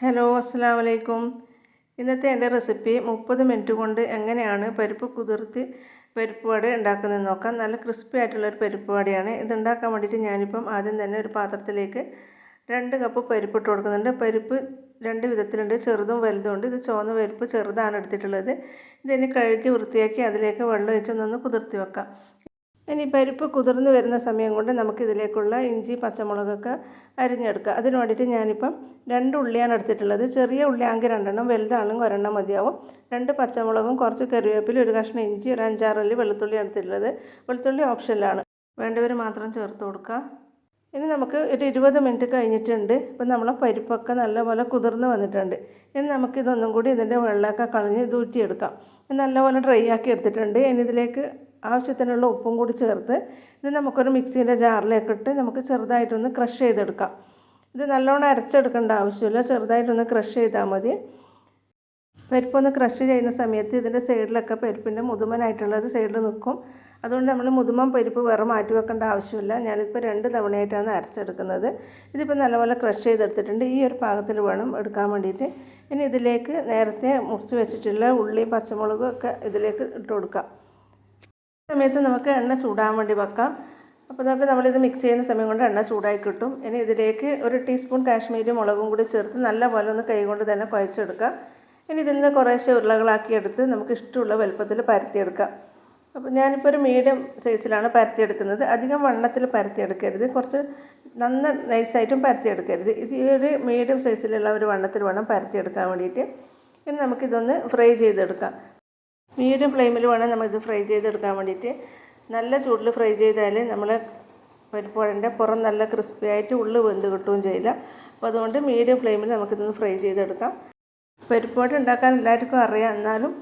Hello അസ്സാം വലൈക്കും ഇന്നത്തെ എന്റെ റെസിപ്പി മുപ്പത് മിനിറ്റ് കൊണ്ട് എങ്ങനെയാണ് പരിപ്പ് കുതിർത്ത് പരിപ്പ് വട ഉണ്ടാക്കുന്നത് നോക്കാം. നല്ല ക്രിസ്പി ആയിട്ടുള്ള ഒരു പരിപ്പ് വടയാണ്. ഇത് ഉണ്ടാക്കാൻ വേണ്ടിയിട്ട് ഞാനിപ്പം ആദ്യം തന്നെ ഒരു പാത്രത്തിലേക്ക് രണ്ട് കപ്പ് പരിപ്പ് ഇട്ട് കൊടുക്കുന്നുണ്ട്. പരിപ്പ് രണ്ട് വിധത്തിലുണ്ട് ചെറുതും വലുതും ഉണ്ട്. ഇത് ചുവന്ന പരിപ്പ് ചെറുതാണ് എടുത്തിട്ടുള്ളത്. ഇതിന് കഴുകി വൃത്തിയാക്കി അതിലേക്ക് വെള്ളം ഒഴിച്ച് ഒഴിച്ചൊന്നൊന്ന് കുതിർത്തി വെക്കാം. ഇനി പരിപ്പ് കുതിർന്ന് വരുന്ന സമയം കൊണ്ട് നമുക്കിതിലേക്കുള്ള ഇഞ്ചി പച്ചമുളകൊക്കെ അരിഞ്ഞെടുക്കുക അതിന് വേണ്ടിയിട്ട് ഞാനിപ്പം രണ്ട് ഉള്ളിയാണ് എടുത്തിട്ടുള്ളത്. ചെറിയ ഉള്ളി ഉള്ളിയാണെങ്കിൽ രണ്ടെണ്ണം വലുതാണെങ്കിൽ ഒരെണ്ണം മതിയാവും. രണ്ട് പച്ചമുളകും കുറച്ച് കറിവേപ്പില ഒരു കഷ്ണം ഇഞ്ചി ഒരു അഞ്ചാറല്ലി വെളുത്തുള്ളി എടുത്തിട്ടുള്ളത്. വെളുത്തുള്ളി ഓപ്ഷനിലാണ്. വേണ്ടവർ മാത്രം ചേർത്ത് കൊടുക്കുക ഇനി നമുക്ക് ഒരു ഇരുപത് മിനിറ്റ് കഴിഞ്ഞിട്ടുണ്ട്. ഇപ്പം നമ്മളെ പരിപ്പൊക്കെ നല്ലപോലെ കുതിർന്ന് വന്നിട്ടുണ്ട്. ഇനി നമുക്കിതൊന്നും കൂടി ഇതിന്റെ വെള്ളമൊക്കെ കളഞ്ഞ് ഇത് ഊറ്റിയെടുക്കാം നല്ലപോലെ ഡ്രൈ ആക്കി എടുത്തിട്ടുണ്ട്. ഇനി ഇതിലേക്ക് ആവശ്യത്തിനുള്ള ഉപ്പും കൂടി ചേർത്ത് ഇത് നമുക്കൊരു മിക്സീന്റെ ജാറിലേക്ക് ഇട്ട് നമുക്ക് ചെറുതായിട്ടൊന്ന് ക്രഷ് ചെയ്തെടുക്കാം. ഇത് നല്ലോണം അരച്ചെടുക്കേണ്ട ആവശ്യമില്ല. ചെറുതായിട്ടൊന്ന് ക്രഷ് ചെയ്താൽ മതി. പരിപ്പൊന്ന് ക്രഷ് ചെയ്യുന്ന സമയത്ത് ഇതിന്റെ സൈഡിലൊക്കെ പരിപ്പിന്റെ മുതുമനായിട്ടുള്ളത് സൈഡിൽ നിൽക്കും. അതുകൊണ്ട് നമ്മൾ മുതുമം പരിപ്പ് വേറെ മാറ്റി വെക്കേണ്ട ആവശ്യമില്ല. ഞാനിപ്പോൾ രണ്ട് തവണയായിട്ടാണ് അരച്ചെടുക്കുന്നത്. ഇതിപ്പോൾ നല്ലപോലെ ക്രഷ് ചെയ്തെടുത്തിട്ടുണ്ട്. ഈ ഒരു പാകത്തിൽ വേണം എടുക്കാൻ വേണ്ടിയിട്ട്. ഇനി ഇതിലേക്ക് നേരത്തെ മുറിച്ച് വെച്ചിട്ടുള്ള ഉള്ളി പച്ചമുളകും ഒക്കെ ഇതിലേക്ക് ഇട്ട് കൊടുക്കാം. സമയത്ത് നമുക്ക് എണ്ണ ചൂടാൻ വേണ്ടി വെക്കാം. അപ്പോൾ നമുക്ക് നമ്മളിത് മിക്സ് ചെയ്യുന്ന സമയം കൊണ്ട് എണ്ണ ചൂടായി കിട്ടും. ഇനി ഇതിലേക്ക് ഒരു ടീസ്പൂൺ കാശ്മീരി മുളകും കൂടി ചേർത്ത് നല്ലപോലെ ഒന്ന് കൈ കൊണ്ട് തന്നെ കുഴച്ചെടുക്കാം. ഇനി ഇതിൽ നിന്ന് കുറേശ്ശെ ഉരുളകളാക്കി എടുത്ത് നമുക്ക് ഇഷ്ടമുള്ള വലുപ്പത്തിൽ പരത്തിയെടുക്കാം. അപ്പോൾ ഞാനിപ്പോൾ ഒരു മീഡിയം സൈസിലാണ് പരത്തിയെടുക്കുന്നത്. അധികം വണ്ണത്തിൽ പരത്തിയെടുക്കരുത്. കുറച്ച് നന്ന നൈസായിട്ടും പരത്തിയെടുക്കരുത്. ഇത് ഈ ഒരു മീഡിയം സൈസിലുള്ള ഒരു വണ്ണത്തിൽ വേണം പരത്തിയെടുക്കാൻ വേണ്ടിയിട്ട്. ഇനി നമുക്കിതൊന്ന് ഫ്രൈ ചെയ്തെടുക്കാം. മീഡിയം ഫ്ലെയിമിൽ വേണം നമ്മളിത് ഫ്രൈ ചെയ്തെടുക്കാൻ വേണ്ടിയിട്ട്. നല്ല ചൂടിൽ ഫ്രൈ ചെയ്താൽ നമ്മൾ പരിപ്പുഴന്റെ പുറം നല്ല ക്രിസ്പി ആയിട്ട് ഉള്ളു വെന്ത് കിട്ടുകയും ചെയ്യില്ല. അപ്പോൾ അതുകൊണ്ട് മീഡിയം ഫ്ലെയിമിൽ നമുക്കിതൊന്ന് ഫ്രൈ ചെയ്തെടുക്കാം. പരിപ്പുവട ഉണ്ടാക്കാൻ എല്ലാവർക്കും അറിയാം. എന്നാലും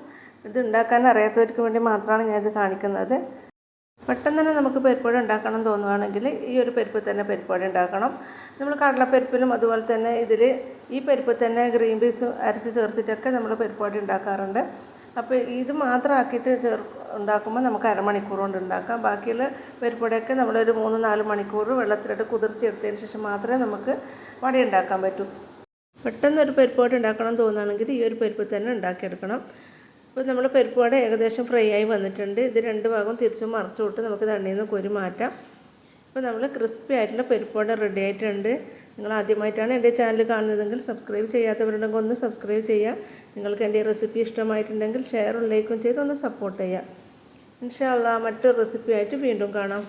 ഇത് ഉണ്ടാക്കാൻ അറിയാത്തവർക്ക് വേണ്ടി മാത്രമാണ് ഞാനിത് കാണിക്കുന്നത്. പെട്ടെന്ന് തന്നെ നമുക്ക് പരിപ്പുഴ ഉണ്ടാക്കണം തോന്നുകയാണെങ്കിൽ ഈ ഒരു പരിപ്പ് തന്നെ പരിപ്പുവട ഉണ്ടാക്കണം. നമ്മൾ കടലപ്പരിപ്പിലും അതുപോലെ തന്നെ ഇതിൽ ഈ പരിപ്പ് തന്നെ ഗ്രീൻ പീസ് അരച്ച് ചേർത്തിട്ടൊക്കെ നമ്മൾ പരിപ്പുവട ഉണ്ടാക്കാറുണ്ട്. അപ്പോൾ ഇത് മാത്രമാക്കിയിട്ട് ചേർ ഉണ്ടാക്കുമ്പോൾ നമുക്ക് അരമണിക്കൂർ കൊണ്ട് ഉണ്ടാക്കാം. ബാക്കിയുള്ള പരിപ്പടയൊക്കെ നമ്മളൊരു മൂന്ന് നാല് മണിക്കൂർ വെള്ളത്തിലിട്ട് കുതിർത്തിയെടുത്തതിന് ശേഷം മാത്രമേ നമുക്ക് വട ഉണ്ടാക്കാൻ പറ്റൂ. പെട്ടെന്ന് ഒരു പരിപ്പുവട ഉണ്ടാക്കണം തോന്നുകയാണെങ്കിൽ ഈ ഒരു പരിപ്പ് തന്നെ ഉണ്ടാക്കിയെടുക്കണം. അപ്പോൾ നമ്മൾ പരിപ്പുവട ഏകദേശം ഫ്രൈ ആയി വന്നിട്ടുണ്ട്. ഇത് രണ്ട് ഭാഗം തിരിച്ചും മറച്ചു വിട്ട് നമുക്ക് തണ്ണിയിൽ നിന്ന് കൊരി മാറ്റാം. അപ്പോൾ നമ്മൾ ക്രിസ്പി ആയിട്ടുള്ള പരിപ്പുവട റെഡി ആയിട്ടുണ്ട്. നിങ്ങൾ ആദ്യമായിട്ടാണ് എന്റെ ചാനൽ കാണുന്നതെങ്കിൽ സബ്സ്ക്രൈബ് ചെയ്യാത്തവരുണ്ടെങ്കിൽ ഒന്ന് സബ്സ്ക്രൈബ് ചെയ്യുക. നിങ്ങൾക്ക് എന്റെ റെസിപ്പി ഇഷ്ടമായിട്ടുണ്ടെങ്കിൽ ഷെയറും ലൈക്കും ചെയ്ത് ഒന്ന് സപ്പോർട്ട് ചെയ്യാം ഇൻഷാല്ല മറ്റൊരു റെസിപ്പിയായിട്ട് വീണ്ടും കാണാം.